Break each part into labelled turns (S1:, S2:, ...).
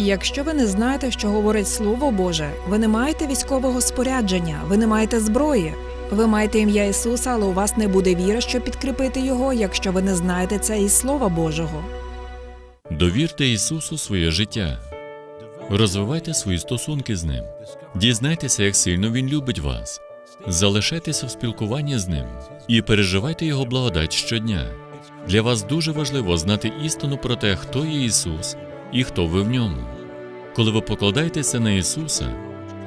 S1: Якщо ви не знаєте, що говорить Слово Боже, ви не маєте військового спорядження, ви не маєте зброї. Ви маєте ім'я Ісуса, але у вас не буде віри, щоб підкріпити його, якщо ви не знаєте це із Слова Божого.
S2: Довірте Ісусу своє життя. Розвивайте свої стосунки з Ним. Дізнайтеся, як сильно Він любить вас. Залишайтеся в спілкуванні з Ним і переживайте Його благодать щодня. Для вас дуже важливо знати істину про те, хто є Ісус і хто ви в ньому. Коли ви покладаєтеся на Ісуса,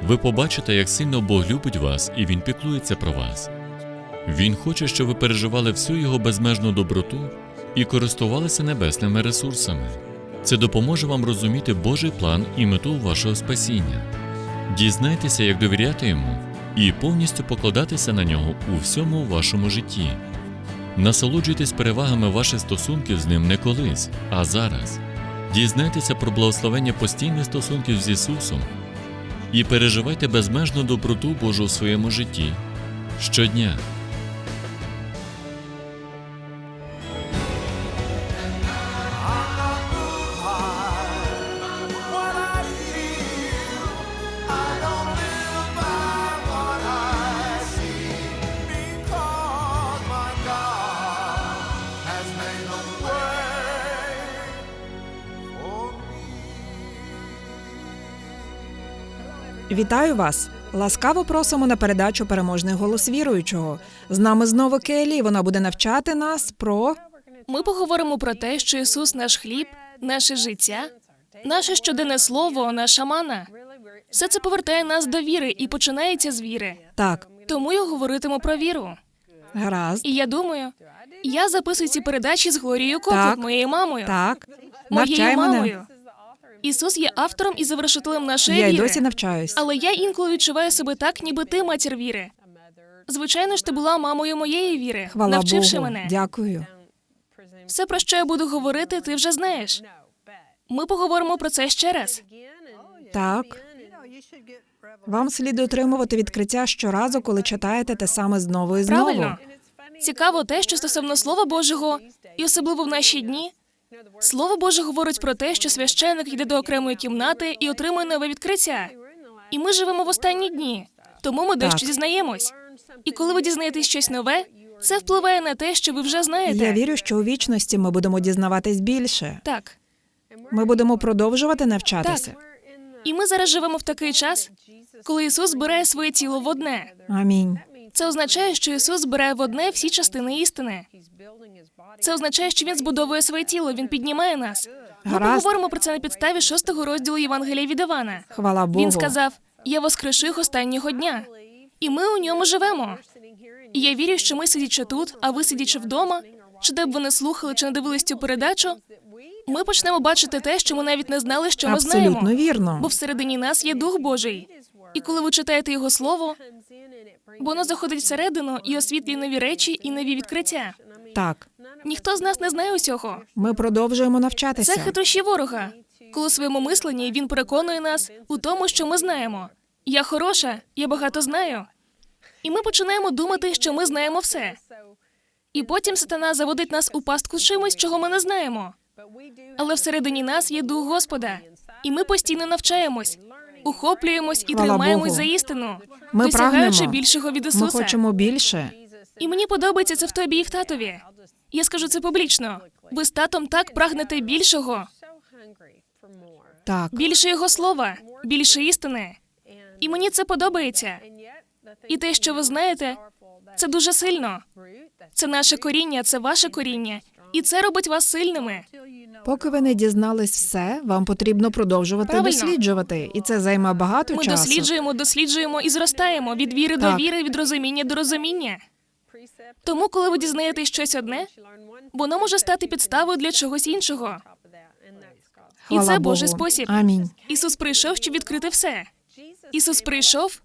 S2: ви побачите, як сильно Бог любить вас і Він піклується про вас. Він хоче, щоб ви переживали всю Його безмежну доброту і користувалися небесними ресурсами. Це допоможе вам розуміти Божий план і мету вашого спасіння. Дізнайтеся, як довіряти йому і повністю покладатися на нього у всьому вашому житті. Насолоджуйтесь перевагами ваших стосунків з ним не колись, а зараз. Дізнайтеся про благословення постійних стосунків з Ісусом і переживайте безмежну доброту Божу у своєму житті щодня.
S1: Вітаю вас! Ласкаво просимо на передачу Переможний голос віруючого. З нами знову Келі. Вона буде навчати нас про
S3: Ми поговоримо про те, що Ісус наш хліб, наше життя, наше щоденне слово, наша мана. Все це повертає нас до віри і починається з віри.
S1: так,
S3: Тому я говоритиму про віру.
S1: гаразд,
S3: І я думаю, я записую ці передачі з Глорією
S1: Так.
S3: Моєю мамою.
S1: так.
S3: Моєю
S1: Навчай мене.
S3: Ісус є автором і завершителем нашої
S1: Я й
S3: віри.
S1: досі навчаюсь.
S3: Але я інколи відчуваю себе так, ніби ти матір віри. Звичайно ж, ти була мамою моєї віри,
S1: Хвала
S3: навчивши
S1: Богу.
S3: мене.
S1: Дякую.
S3: Все, про що я буду говорити, ти вже знаєш. Ми поговоримо про це ще раз.
S1: Так. Вам слід отримувати відкриття щоразу, коли читаєте те саме знову і знову.
S3: Правильно. Цікаво те, що стосовно Слова Божого, і особливо в наші дні, Слово Боже говорить про те, що священник йде до окремої кімнати і отримує нове відкриття. І ми живемо в останні дні, тому ми дещо дізнаємось. І коли ви дізнаєтесь щось нове, це впливає на те, що ви вже знаєте.
S1: Я вірю, що у вічності ми будемо дізнаватись більше.
S3: Так.
S1: Ми будемо продовжувати навчатися.
S3: Так. І ми зараз живемо в такий час, коли Ісус збирає своє тіло в одне.
S1: Амінь.
S3: Це означає, що Ісус збирає в одне всі частини істини. Це означає, що він збудовує своє тіло, він піднімає нас. Ми поговоримо про це на підставі шостого розділу Євангелія від Івана.
S1: Хвала Богу.
S3: Він сказав: Я воскрешу їх останнього дня, і ми у ньому живемо. І я вірю, що ми сидячи тут, а ви сидячи вдома, чи де б ви не слухали, чи не дивились цю передачу, ми почнемо бачити те, що ми навіть не знали, що ми
S1: Абсолютно
S3: знаємо.
S1: вірно.
S3: Бо всередині нас є Дух Божий. І коли ви читаєте його слово, воно заходить всередину і освітлює нові речі і нові відкриття.
S1: Так.
S3: Ніхто з нас не знає усього.
S1: Ми продовжуємо навчатися.
S3: Це хитрощі ворога. Коли у своєму мисленні він переконує нас у тому, що ми знаємо. Я хороша, я багато знаю. І ми починаємо думати, що ми знаємо все. І потім сатана заводить нас у пастку чимось, чого ми не знаємо. Але всередині нас є дух Господа, і ми постійно навчаємось, ухоплюємось і
S1: Хвала
S3: тримаємось
S1: Богу.
S3: за істину,
S1: Ми
S3: досягаючи
S1: прагнемо.
S3: більшого від
S1: Ми хочемо більше.
S3: І мені подобається це в тобі і в татові. Я скажу це публічно. Ви з татом так прагнете більшого,
S1: Так.
S3: більше його слова, більше істини. І мені це подобається. І те, що ви знаєте, це дуже сильно. Це наше коріння, це ваше коріння, і це робить вас сильними.
S1: Поки ви не дізнались все, вам потрібно продовжувати
S3: Правильно.
S1: досліджувати, і це займе багато
S3: Ми
S1: часу.
S3: досліджуємо, досліджуємо і зростаємо від віри до віри, від розуміння до розуміння. Тому, коли ви дізнаєтесь щось одне, воно може стати підставою для чогось іншого. І
S1: Хвала
S3: це Божий спосіб.
S1: Амінь.
S3: Ісус прийшов, щоб відкрити все. Ісус прийшов.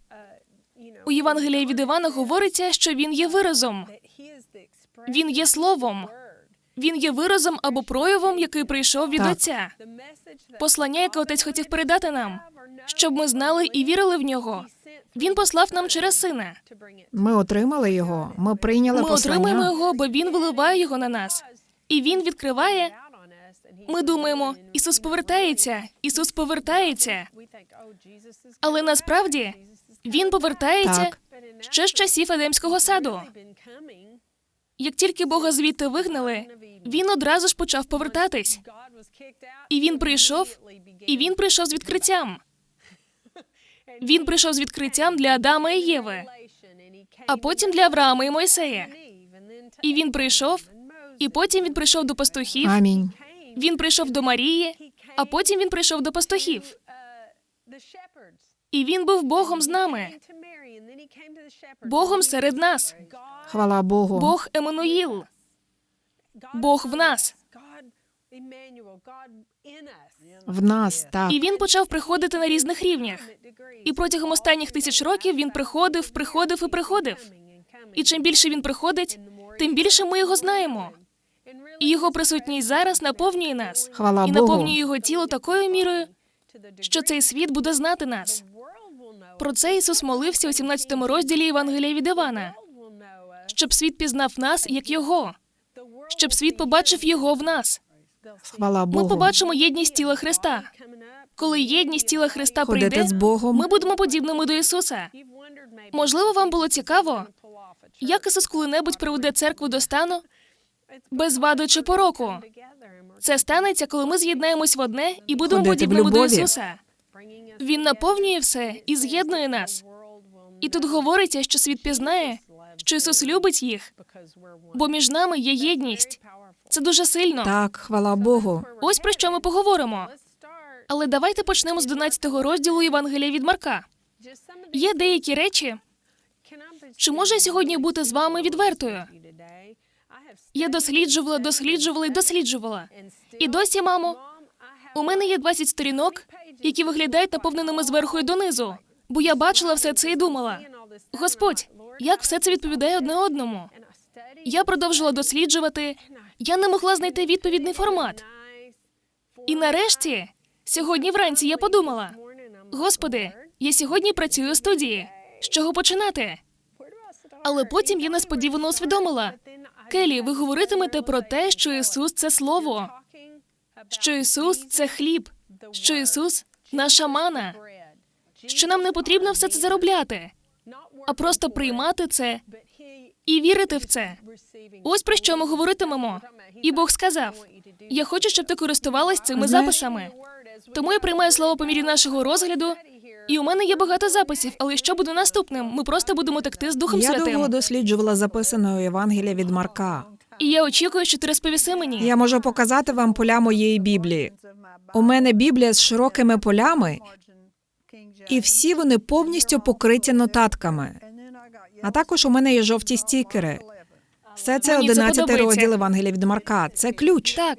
S3: У Євангелії від Івана говориться, що він є виразом, він є словом, він є виразом або проявом, який прийшов від
S1: Так.
S3: Отця. Послання, яке отець хотів передати нам, щоб ми знали і вірили в нього. Він послав нам через сина.
S1: Ми отримали його. Ми прийняли
S3: Ми
S1: послання.
S3: отримаємо його, бо він виливає його на нас, і він відкриває Ми думаємо, Ісус повертається, Ісус повертається. Але насправді він повертається
S1: Так.
S3: ще з часів Едемського саду. Як тільки Бога звідти вигнали, він одразу ж почав повертатись. І він прийшов, і він прийшов з відкриттям. Він прийшов з відкриттям для Адама і Єви, а потім для Авраама і Мойсея. І він прийшов, і потім він прийшов до пастухів.
S1: Амінь.
S3: Він прийшов до Марії, а потім він прийшов до пастухів. І він був Богом з нами, Богом серед нас,
S1: Хвала Богу.
S3: Бог Еммануїл, Бог в нас.
S1: В нас так.
S3: І він почав приходити на різних рівнях. І протягом останніх тисяч років він приходив, приходив і приходив. І чим більше він приходить, тим більше ми його знаємо. І його присутність зараз наповнює нас
S1: Хвала
S3: і
S1: Богу.
S3: наповнює його тіло такою мірою, що цей світ буде знати нас. Про це Ісус молився у 17 розділі Євангелія від Івана, щоб світ пізнав нас як Його, щоб світ побачив Його в нас.
S1: Хвала
S3: Ми побачимо єдність тіла Христа. Коли єдність тіла Христа
S1: Ходити
S3: прийде,
S1: з Богом.
S3: ми будемо подібними до Ісуса. Можливо, вам було цікаво, як Ісус коли-небудь приведе церкву до стану без вади чи пороку. Це станеться, коли ми з'єднаємось в одне і будемо
S1: Ходити
S3: подібними до. Ісуса. Він наповнює все і з'єднує нас. І тут говориться, що світ пізнає, що Ісус любить їх, бо між нами є єдність. Це дуже сильно.
S1: Так, хвала Богу.
S3: Ось про що ми поговоримо. Але давайте почнемо з 12 розділу Євангелія від Марка. Є деякі речі. Чи може я сьогодні бути з вами відвертою? Я досліджувала, досліджувала і досліджувала. І досі, мамо, у мене є 20 сторінок, які виглядають наповненими зверху і донизу. Бо я бачила все це і думала: Господь, як все це відповідає одне одному? Я продовжила досліджувати. Я не могла знайти відповідний формат. І нарешті, сьогодні вранці я подумала: Господи, я сьогодні працюю у студії. З чого починати? Але потім я несподівано усвідомила: Келі, ви говоритимете про те, що Ісус це Слово, що Ісус це хліб, що Ісус наша мана, що нам не потрібно все це заробляти, а просто приймати це і вірити в це. Ось про що ми говоритимемо. І Бог сказав: Я хочу, щоб ти користувалась цими
S1: Знаєш-
S3: записами. Тому я приймаю слово по мірі нашого розгляду. І у мене є багато записів, але що буде наступним? Ми просто будемо текти з Духом
S1: Я
S3: Святим.
S1: довго досліджувала записане у Євангелія від Марка.
S3: І я очікую, що ти розповіси мені.
S1: Я можу показати вам поля моєї Біблії. У мене Біблія з широкими полями, і всі вони повністю покриті нотатками. А також у мене є жовті стікери. Все це
S3: Мені це
S1: 11
S3: подобається.
S1: розділ Евангелія від Марка. Це ключ.
S3: Так,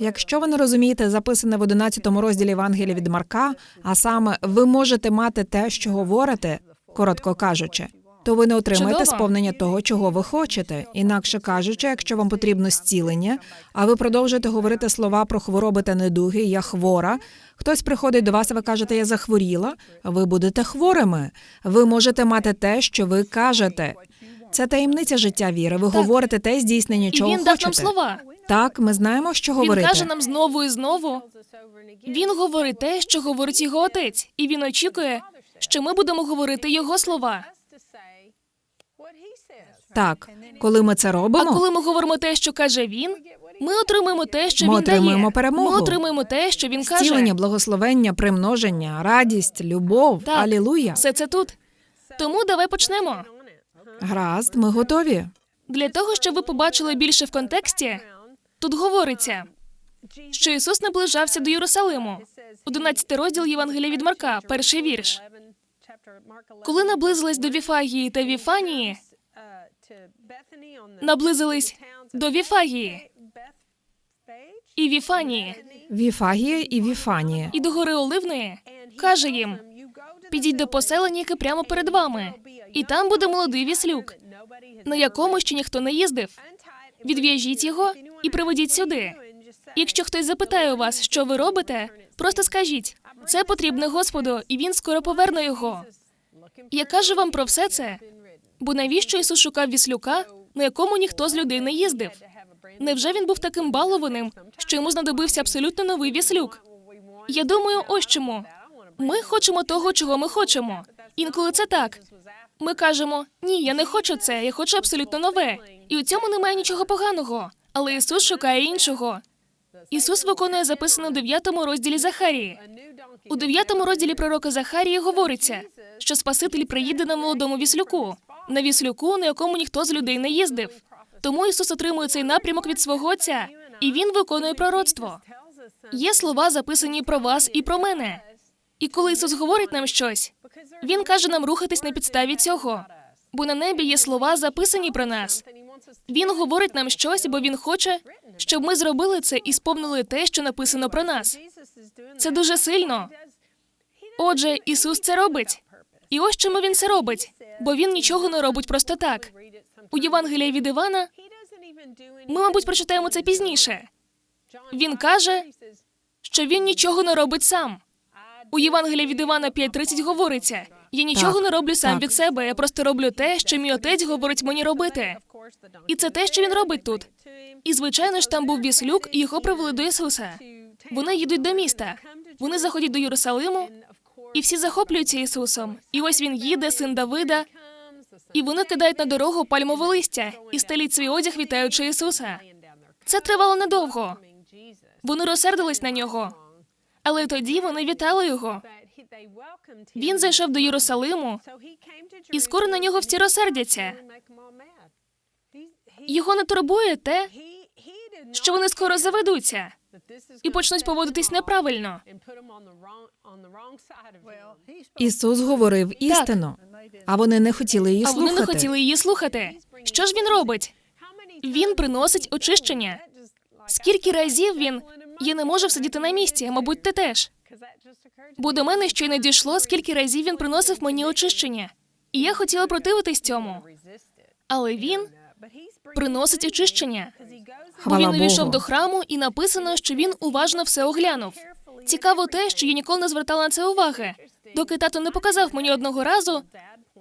S1: Якщо ви не розумієте записане в 11 розділі Евангелія від Марка, а саме ви можете мати те, що говорите, коротко кажучи, то ви не отримаєте
S3: Чудово.
S1: сповнення того, чого ви хочете. Інакше кажучи, якщо вам потрібно зцілення, а ви продовжуєте говорити слова про хвороби та недуги, я хвора. Хтось приходить до вас, і ви кажете, я захворіла. Ви будете хворими. Ви можете мати те, що ви кажете. Це таємниця життя віри. Ви говорите те здійснення,
S3: і
S1: чого
S3: він дав нам слова.
S1: Так, ми знаємо, що
S3: Він
S1: говорити.
S3: каже нам знову і знову. Він говорить те, що говорить його отець, і він очікує, що ми будемо говорити його слова.
S1: Так, коли ми це робимо, А
S3: коли ми говоримо те, що каже він, ми отримуємо те, що
S1: Ми
S3: він
S1: отримуємо
S3: дає.
S1: перемогу.
S3: Ми отримуємо те, що він каже.
S1: зцілення, благословення, примноження, радість, любов.
S3: Так.
S1: Алілуя.
S3: Все це тут. Тому давай почнемо.
S1: Гаразд, ми готові.
S3: Для того, щоб ви побачили більше в контексті, тут говориться, що Ісус наближався до Єрусалиму. 11 розділ Євангелія від Марка, перший вірш. Коли наблизились до Віфагії та Віфанії, наблизились до Віфагії і Віфанії,
S1: Віфагія і Віфанія.
S3: і до гори Оливної, каже їм: підіть до поселення, яке прямо перед вами, і там буде молодий віслюк, на якому ще ніхто не їздив. Відв'яжіть його і приведіть сюди. Якщо хтось запитає у вас, що ви робите, просто скажіть: це потрібне Господу, і він скоро поверне його. Я кажу вам про все це, бо навіщо Ісус шукав віслюка, на якому ніхто з людей не їздив? Невже він був таким балованим, що йому знадобився абсолютно новий віслюк? Я думаю, ось чому. Ми хочемо того, чого ми хочемо. Інколи це так. Ми кажемо: ні, я не хочу це, я хочу абсолютно нове. І у цьому немає нічого поганого. Але Ісус шукає іншого. Ісус виконує записане у 9 розділі Захарії. У 9 розділі пророка Захарії говориться, що Спаситель приїде на молодому віслюку, на віслюку, на якому ніхто з людей не їздив. Тому Ісус отримує цей напрямок від свого Отця, і Він виконує пророцтво. Є слова, записані про вас і про мене. І коли Ісус говорить нам щось, Він каже нам рухатись на підставі цього. Бо на небі є слова, записані про нас. Він говорить нам щось, бо він хоче, щоб ми зробили це і сповнили те, що написано про нас. Це дуже сильно. Отже, Ісус це робить. І ось чому він це робить, бо він нічого не робить просто так. У Євангелії від Івана ми, мабуть, прочитаємо це пізніше. Він каже, що він нічого не робить сам. У Євангелії від Івана 5.30 говориться: я нічого
S1: Так,
S3: не роблю сам
S1: так.
S3: від себе, я просто роблю те, що мій отець говорить мені робити. І це те, що він робить тут. І звичайно ж, там був віслюк, і його привели до Ісуса. Вони їдуть до міста. Вони заходять до Єрусалиму, і всі захоплюються Ісусом. І ось він їде, син Давида, і вони кидають на дорогу пальмове листя і стелять свій одяг, вітаючи Ісуса. Це тривало недовго. Вони розсердились на нього. Але тоді вони вітали його.
S4: Він зайшов до Єрусалиму, і скоро на нього всі розсердяться.
S3: Його не турбує те, що вони скоро заведуться і почнуть поводитись неправильно.
S1: Ісус говорив істину, а вони не хотіли її
S3: А
S1: слухати.
S3: вони не хотіли її слухати. Що ж він робить? Він приносить очищення. Скільки разів він я не можу сидіти на місці, мабуть, ти теж. Бо до мене ще й не дійшло, скільки разів він приносив мені очищення. І я хотіла противитись цьому. Але він приносить очищення. Бо він увійшов до храму, і написано, що він уважно все оглянув. Цікаво те, що я ніколи не звертала на це уваги. Доки тато не показав мені одного разу,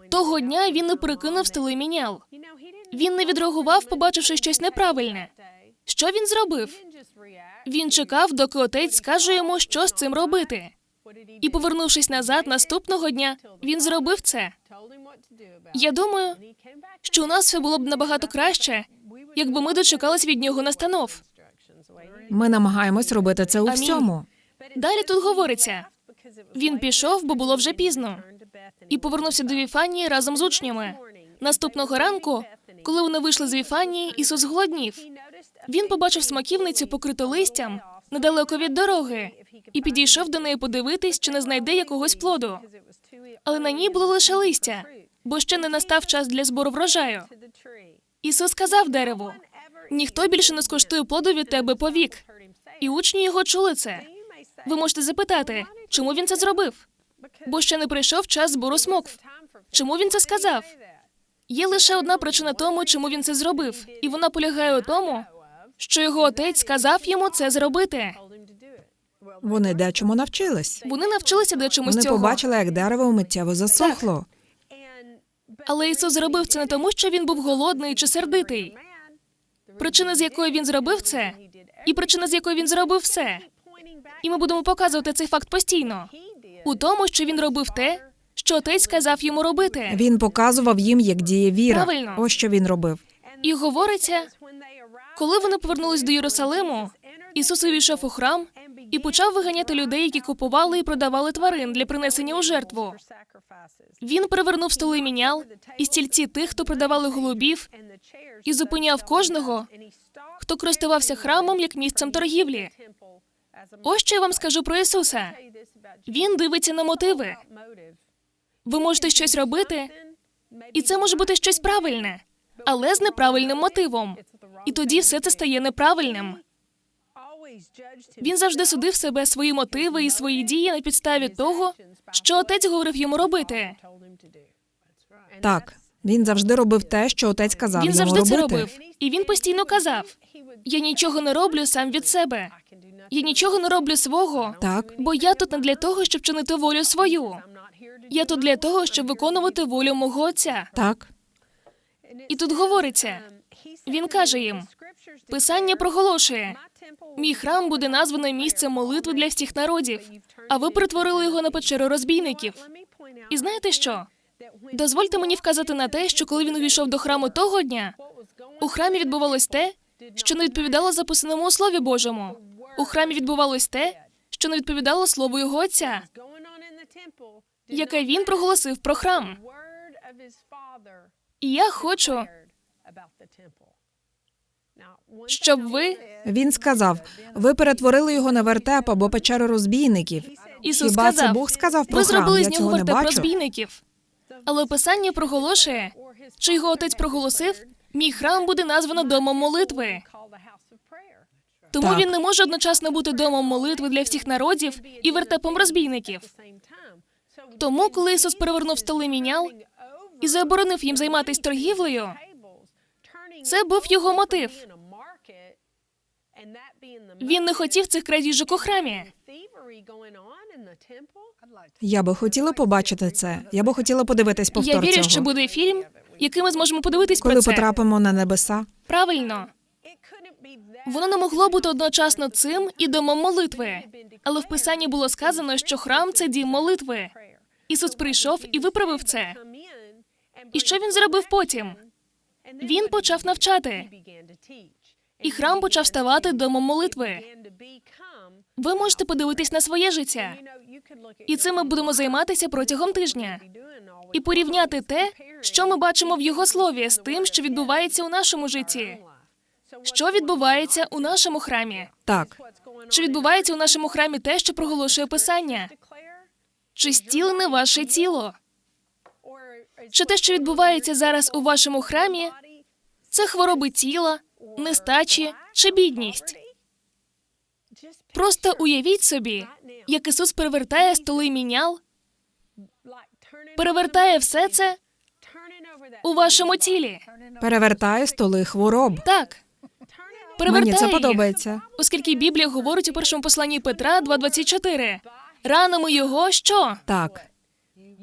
S3: того дня він не перекинув столи мінял. Він не відреагував, побачивши щось неправильне. Що він зробив? Він чекав, доки отець скаже йому, що з цим робити. І, повернувшись назад наступного дня, він зробив це. Я думаю, що у нас все було б набагато краще, якби ми дочекались від нього настанов.
S1: Ми намагаємось робити це у
S3: Амінь.
S1: всьому.
S3: Далі тут говориться: він пішов, бо було вже пізно, і повернувся до Віфанії разом з учнями. Наступного ранку, коли вони вийшли з Віфанії, Ісус зголоднів. Він побачив смаківницю, покриту листям, недалеко від дороги, і підійшов до неї подивитись, чи не знайде якогось плоду. Але на ній було лише листя, бо ще не настав час для збору врожаю. Ісус сказав дереву: ніхто більше не скуштує плоду від тебе повік. І учні його чули це. Ви можете запитати, чому він це зробив? Бо ще не прийшов час збору смокв. Чому він це сказав? Є лише одна причина тому, чому він це зробив, і вона полягає у тому, що його отець сказав йому це зробити.
S1: Вони дечому навчились.
S3: Вони навчилися до чомусь
S1: Вони
S3: цього.
S1: побачили, як дерево миттєво засохло.
S3: Але Ісус зробив це не тому, що він був голодний чи сердитий. Причина, з якої він зробив це, і причина, з якої він зробив все. І ми будемо показувати цей факт постійно. У тому, що він робив те, що отець сказав йому робити.
S1: Він показував їм, як діє віра.
S3: Правильно.
S1: Ось що він робив.
S3: І говориться, коли вони повернулись до Єрусалиму, Ісус увійшов у храм і почав виганяти людей, які купували і продавали тварин для принесення у жертву. Він перевернув столи мінял і стільці тих, хто продавали голубів, і зупиняв кожного, хто користувався храмом як місцем торгівлі. Ось що я вам скажу про Ісуса. Він дивиться на мотиви. Ви можете щось робити, і це може бути щось правильне, але з неправильним мотивом. І тоді все це стає неправильним. Він завжди судив себе свої мотиви і свої дії на підставі того, що отець говорив йому робити.
S1: Так, він завжди робив те, що отець казав
S3: Він
S1: йому
S3: завжди
S1: робити.
S3: це робив, і він постійно казав: я нічого не роблю сам від себе. Я нічого не роблю свого,
S1: Так.
S3: бо я тут не для того, щоб чинити волю свою. Я тут для того, щоб виконувати волю мого отця.
S1: Так,
S3: І тут говориться: він каже їм: Писання проголошує: мій храм буде названо місцем молитви для всіх народів, а ви перетворили його на печеру розбійників. І знаєте що? Дозвольте мені вказати на те, що коли він увійшов до храму того дня, у храмі відбувалось те, що не відповідало записаному у Слові Божому. У храмі відбувалось те, що не відповідало слову його отця, яке він проголосив про храм. І я хочу, щоб ви
S1: Він сказав: ви перетворили його на вертеп або печеру розбійників.
S3: Ісус
S1: Хіба
S3: сказав,
S1: це Бог сказав про
S3: ви
S1: храм?
S3: зробили
S1: Я
S3: з нього
S1: цього не
S3: вертеп
S1: бачу.
S3: розбійників. Але Писання проголошує, що його отець проголосив, мій храм буде названо домом молитви. Тому
S1: Так.
S3: він не може одночасно бути домом молитви для всіх народів і вертепом розбійників. Тому, коли Ісус перевернув столи мінял і заборонив їм займатися торгівлею, це був його мотив. Він не хотів цих крадіжок у храмі.
S1: Я би хотіла побачити це. Я би хотіла подивитись повтор
S3: Я вірю,
S1: цього.
S3: що буде фільм, який ми зможемо подивитись
S1: Коли
S3: про це.
S1: потрапимо на небеса.
S3: Правильно. Воно не могло бути одночасно цим і домом молитви. Але в писанні було сказано, що храм це дім молитви. Ісус прийшов і виправив це. І що він зробив потім? Він почав навчати, і храм почав ставати домом молитви. Ви можете подивитись на своє життя, і цим ми будемо займатися протягом тижня. І порівняти те, що ми бачимо в його слові, з тим, що відбувається у нашому житті. Що відбувається у нашому храмі?
S1: Так,
S3: Чи відбувається у нашому храмі те, що проголошує писання? Чи стілене ваше тіло? Чи те, що відбувається зараз у вашому храмі, це хвороби тіла, нестачі чи бідність? Просто уявіть собі, як Ісус перевертає столи мінял, перевертає все це у вашому тілі.
S1: перевертає столи хвороб.
S3: Так. Перевертає
S1: Мені це
S3: їх.
S1: подобається.
S3: Оскільки Біблія говорить у першому посланні Петра 2.24. Ранами його що?
S1: Так.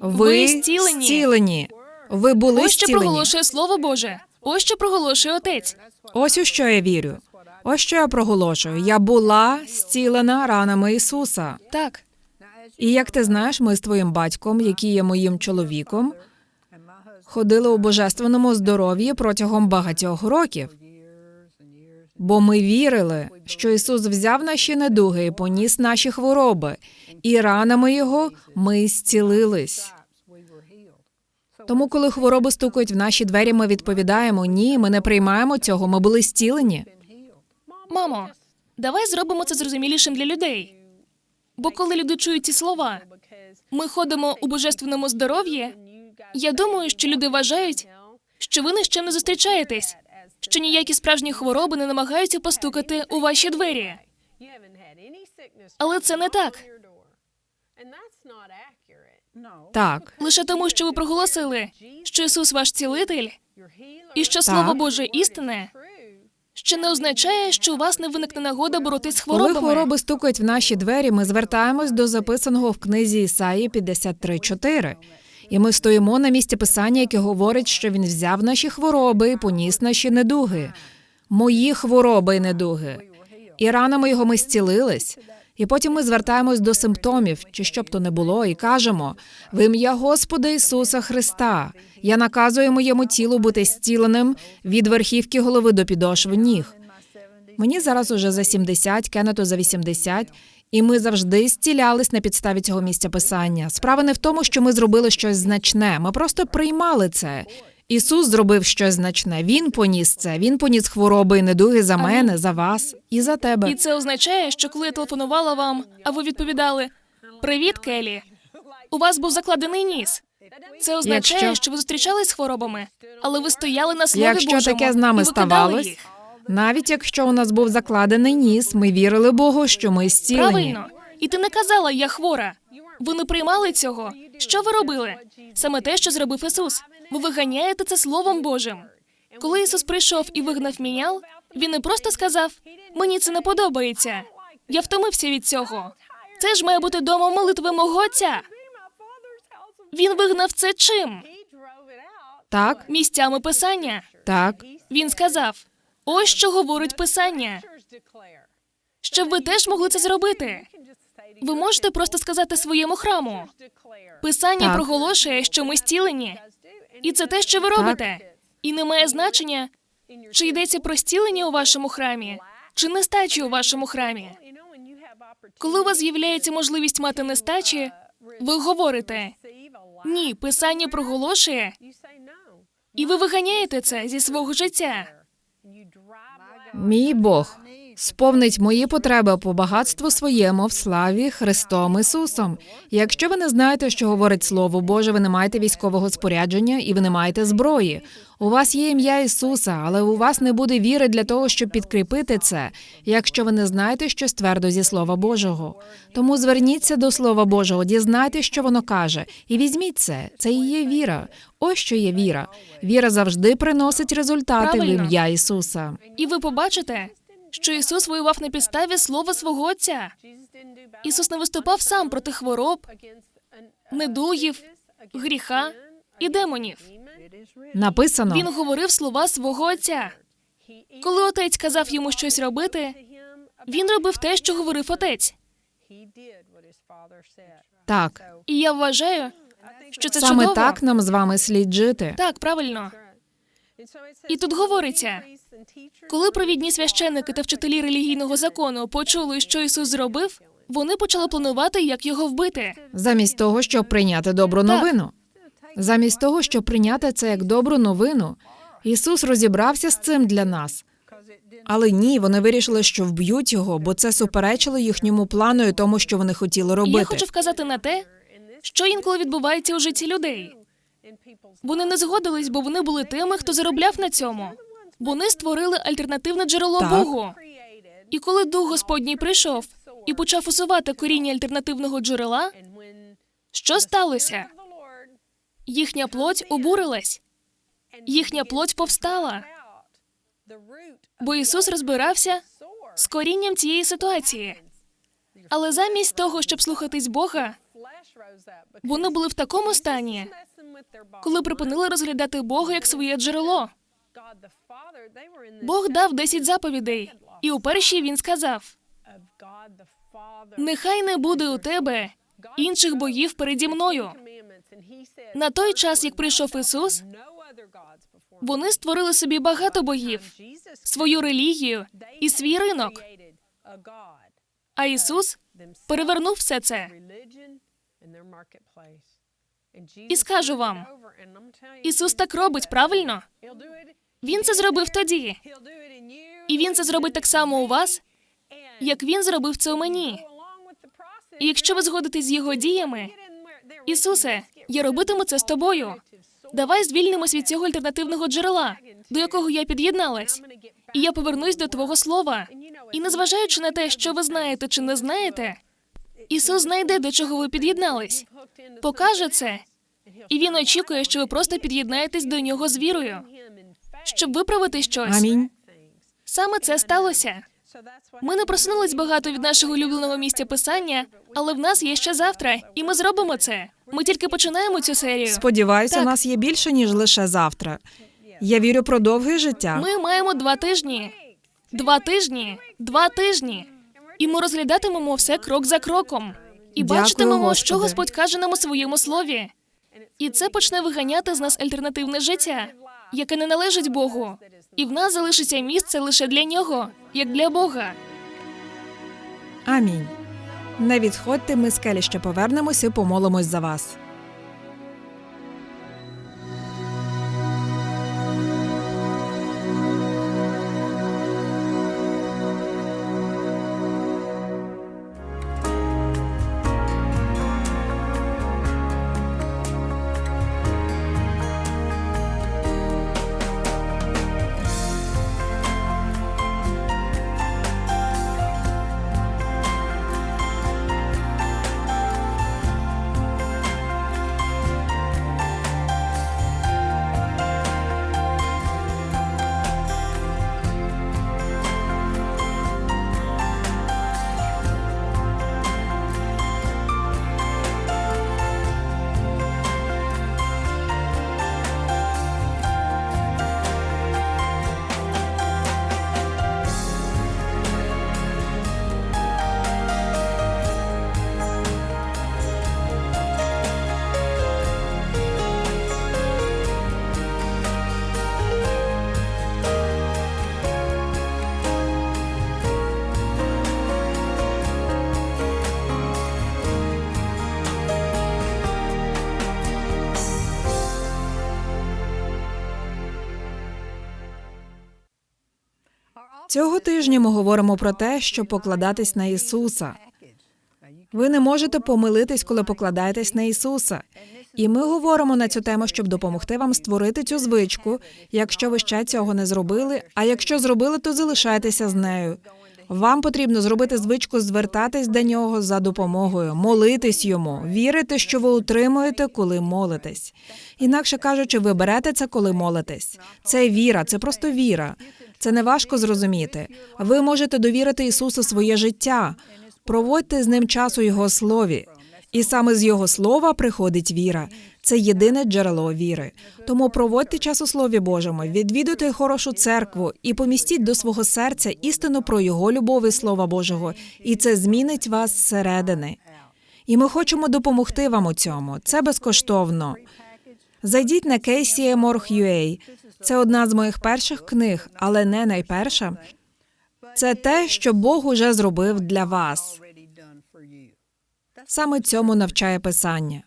S3: Ви
S1: Ви
S3: зцілені.
S1: зцілені. Ви були
S3: Ось що
S1: зцілені.
S3: проголошує Слово Боже. Ось що проголошує Отець.
S1: Ось у що я вірю. Ось що я проголошую. Я була зцілена ранами Ісуса.
S3: Так.
S1: І як ти знаєш, ми з твоїм батьком, який є моїм чоловіком, ходили у божественному здоров'ї протягом багатьох років. Бо ми вірили, що Ісус взяв наші недуги і поніс наші хвороби, і ранами Його ми зцілились. Тому, коли хвороби стукають в наші двері, ми відповідаємо ні, ми не приймаємо цього. Ми були зцілені.
S3: Мамо, давай зробимо це зрозумілішим для людей. Бо коли люди чують ці слова, ми ходимо у божественному здоров'ї. Я думаю, що люди вважають, що ви ні з чим не зустрічаєтесь, що ніякі справжні хвороби не намагаються постукати у ваші двері. Але це не так.
S1: Так,
S3: Лише тому, що ви проголосили, що Ісус ваш цілитель, і що. Слово Боже істине, ще не означає, що у вас не виникне нагода боротись з
S1: коли хвороби стукають в наші двері, ми звертаємось до записаного в книзі Ісаї 53.4. І ми стоїмо на місці писання, яке говорить, що він взяв наші хвороби і поніс наші недуги, мої хвороби і недуги. І ранами його ми зцілились. І потім ми звертаємось до симптомів, чи що б то не було, і кажемо: в ім'я Господа Ісуса Христа. Я наказую моєму тілу бути зціленим від верхівки голови до підошви ніг. Мені зараз уже за 70, Кеннету за 80, і ми завжди зцілялись на підставі цього місця писання. Справа не в тому, що ми зробили щось значне. Ми просто приймали це. Ісус зробив щось значне. Він поніс це. Він поніс хвороби і недуги за мене, за вас і за тебе.
S3: І це означає, що коли я телефонувала вам, а ви відповідали Привіт, Келі. У вас був закладений ніс. Це означає,
S1: Якщо-
S3: що ви зустрічались з хворобами, але ви стояли на слові
S1: Якщо
S3: Божому
S1: таке з нами
S3: і викидали
S1: ставалось,
S3: їх.
S1: навіть якщо у нас був закладений ніс, ми вірили Богу, що ми зцілені.
S3: Правильно. І ти не казала, я хвора. Ви не приймали цього. Що ви робили? Саме те, що зробив Ісус. Ви виганяєте це Словом Божим. Коли Ісус прийшов і вигнав мінял, він не просто сказав: мені це не подобається. Я втомився від цього. Це ж має бути домом молитви мого отця. Він вигнав це чим?
S1: Так,
S3: Місцями писання.
S1: так.
S3: Він сказав: Ось що говорить писання. Щоб ви теж могли це зробити. Ви можете просто сказати своєму храму. Писання
S1: Так.
S3: проголошує, що ми зцілені, і це те, що ви робите. І не має значення, чи йдеться про зцілення у вашому храмі, чи нестачі у вашому храмі. Коли у вас з'являється можливість мати нестачі, ви говорите ні, писання проголошує, і ви виганяєте це зі свого життя.
S1: Мій Бог сповнить мої потреби по багатству своєму в славі Христом Ісусом. Якщо ви не знаєте, що говорить Слово Боже, ви не маєте військового спорядження і ви не маєте зброї. У вас є ім'я Ісуса, але у вас не буде віри для того, щоб підкріпити це, якщо ви не знаєте щось твердо зі Слова Божого. Тому зверніться до Слова Божого, дізнайтеся, що воно каже, і візьміть це. Це і є віра. Ось що є віра. Віра завжди приносить результати в ім'я Ісуса.
S3: І ви побачите, що Ісус воював на підставі слова свого Отця. Ісус не виступав сам проти хвороб, недугів, гріха і демонів.
S1: Написано.
S3: Він говорив слова свого Отця. Коли отець казав йому щось робити, він робив те, що говорив отець.
S1: Так,
S3: І я вважаю, що це
S1: саме
S3: чудово.
S1: так нам з вами слід жити.
S3: Так, правильно. І тут говориться, коли провідні священники та вчителі релігійного закону почули, що Ісус зробив, вони почали планувати, як його вбити.
S1: Замість того, щоб прийняти добру новину. Замість того, щоб прийняти це як добру новину, Ісус розібрався з цим для нас. Але ні, вони вирішили, що вб'ють його, бо це суперечило їхньому плану і тому, що вони хотіли робити.
S3: я хочу вказати на те, що інколи відбувається у житті людей. Вони не згодились, бо вони були тими, хто заробляв на цьому. Вони створили альтернативне джерело
S1: Так.
S3: Богу. І коли Дух Господній прийшов і почав усувати коріння альтернативного джерела, що сталося? Їхня плоть обурилась, їхня плоть повстала, бо Ісус розбирався з корінням цієї ситуації. Але замість того, щоб слухатись Бога, вони були в такому стані, коли припинили розглядати Бога як своє джерело. Бог дав 10 заповідей, і у першій він сказав: Нехай не буде у тебе інших богів переді мною. На той час, як прийшов Ісус, вони створили собі багато богів, свою релігію і свій ринок. А Ісус перевернув все це. І скажу вам, Ісус так робить, правильно? Він це зробив тоді, і він це зробить так само у вас, як він зробив це у мені. І якщо ви згодитесь з його діями, Ісусе, я робитиму це з тобою. Давай звільнимось від цього альтернативного джерела, до якого я під'єдналась, і я повернусь до твого слова. І незважаючи на те, що ви знаєте чи не знаєте, Ісус знайде, до чого ви під'єднались, покаже це, і він очікує, що ви просто під'єднаєтесь до нього з вірою, щоб виправити щось.
S1: Амінь.
S3: Саме це сталося. Ми не просунулись багато від нашого улюбленого місця писання, але в нас є ще завтра, і ми зробимо це. Ми тільки починаємо цю серію.
S1: Сподіваюся, у нас є більше, ніж лише завтра. Я вірю про довге життя.
S3: Ми маємо два тижні. Два тижні, два тижні. І ми розглядатимемо все крок за кроком. І
S1: Дякую,
S3: бачитимемо, що Господь каже нам у своєму слові. І це почне виганяти з нас альтернативне життя, яке не належить Богу. І в нас залишиться місце лише для нього, як для Бога.
S1: Амінь. Не відходьте, ми скелі ще повернемося і помолимось за вас. Цього тижня ми говоримо про те, що покладатись на Ісуса. Ви не можете помилитись, коли покладаєтесь на Ісуса. І ми говоримо на цю тему, щоб допомогти вам створити цю звичку, якщо ви ще цього не зробили. А якщо зробили, то залишайтеся з нею. Вам потрібно зробити звичку звертатись до нього за допомогою, молитись йому, вірити, що ви утримуєте, коли молитесь. Інакше кажучи, ви берете це, коли молитесь. Це віра, це просто віра. Це не важко зрозуміти. Ви можете довірити Ісусу своє життя, проводьте з ним час у Його слові. І саме з Його слова приходить віра. Це єдине джерело віри. Тому проводьте час у Слові Божому, відвідуйте хорошу церкву і помістіть до свого серця істину про Його любов і Слова Божого, і це змінить вас зсередини. І ми хочемо допомогти вам у цьому. Це безкоштовно. Зайдіть на KCMORG.ua. Це одна з моїх перших книг, але не найперша. Це те, що Бог уже зробив для вас. Саме цьому навчає Писання.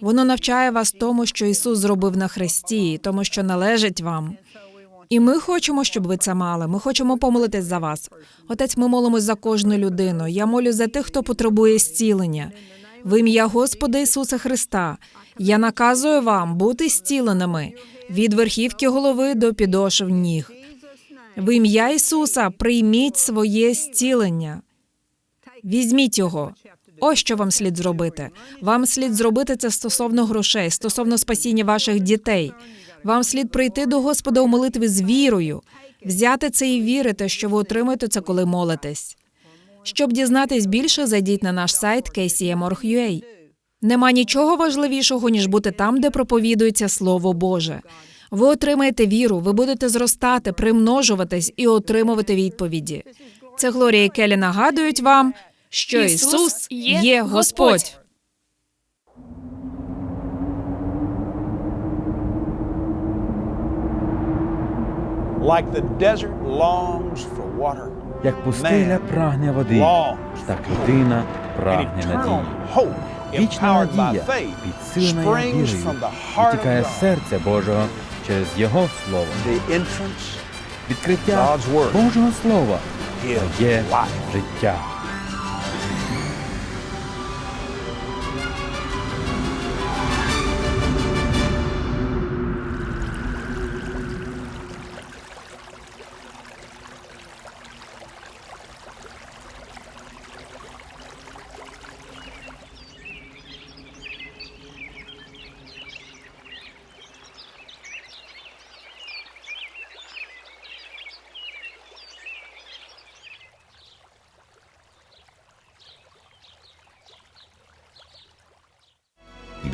S1: Воно навчає вас тому, що Ісус зробив на хресті, тому, що належить вам. І ми хочемо, щоб ви це мали. Ми хочемо помолитись за вас. Отець, ми молимось за кожну людину. Я молю за тих, хто потребує зцілення. В ім'я Господа Ісуса Христа. Я наказую вам бути зціленими від верхівки голови до підошв ніг. В ім'я Ісуса прийміть своє зцілення. Візьміть його. Ось що вам слід зробити. Вам слід зробити це стосовно грошей, стосовно спасіння ваших дітей. Вам слід прийти до Господа у молитві з вірою, взяти це і вірити, що ви отримаєте це, коли молитесь. Щоб дізнатись більше, зайдіть на наш сайт kcmorg.ua. Нема нічого важливішого, ніж бути там, де проповідується Слово Боже. Ви отримаєте віру, ви будете зростати, примножуватись і отримувати відповіді. Це Глорія і Келі нагадують вам, що
S3: Ісус є Господь.
S5: Like the desert longs for water,
S6: Як пустеля прагне води, так людина прагне надії. Вічна надія, підсилена вірою, витікає з серця Божого через Його Слово. Відкриття Божого Слова є життя.